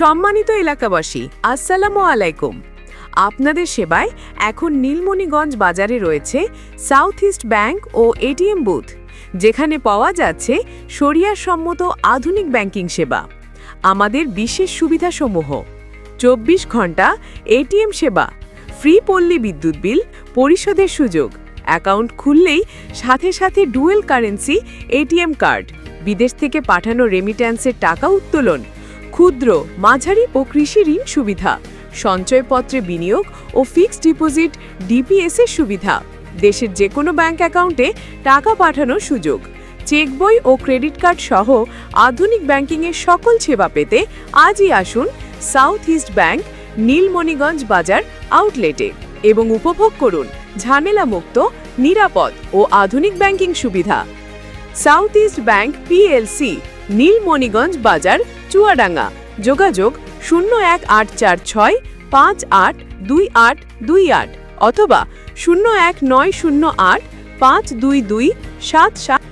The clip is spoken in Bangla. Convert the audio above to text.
সম্মানিত এলাকাবাসী, আসসালামু আলাইকুম। আপনাদের সেবায় এখন নীলমণিগঞ্জ বাজারে রয়েছে সাউথ ইস্ট ব্যাংক ও এটিএম বুথ যেখানে পাওয়া যাচ্ছে সম্মত আধুনিক ব্যাংকিং সেবা। আমাদের বিশেষ সুবিধাসমূহ, চব্বিশ ঘণ্টা এটিএম সেবা ফ্রি পল্লী বিদ্যুৎ বিল, পরিশোধের সুযোগ, অ্যাকাউন্ট খুললেই সাথে সাথে ডুয়েল কারেন্সি এটিএম কার্ড বিদেশ থেকে পাঠানো রেমিট্যান্সের টাকা উত্তোলন ক্ষুদ্র, মাঝারি ও কৃষি ঋণ সুবিধা, সঞ্চয়পত্রে বিনিয়োগ ও ফিক্সড ডিপোজিট, ডিপিএস এর সুবিধা, দেশের যে কোনো ব্যাংক অ্যাকাউন্টে টাকা পাঠানোর সুযোগ, চেক বই ও ক্রেডিট কার্ড সহ আধুনিক ব্যাংকিংয়ের সকল সেবা পেতে আজই আসুন সাউথ ইস্ট ব্যাংক, নীলমণিগঞ্জ বাজার আউটলেটে এবং উপভোগ করুন ঝামেলামুক্ত, নিরাপদ ও আধুনিক ব্যাংকিং সুবিধা। South East Bank PLC, Nilmoniganj বাজার চুয়াডাঙ্গা। যোগাযোগ শূন্য এক আট চার ছয় পাঁচ আট দুই আট দুই আট অথবা শূন্য এক নয় শূন্য আট পাঁচ দুই দুই সাত সাত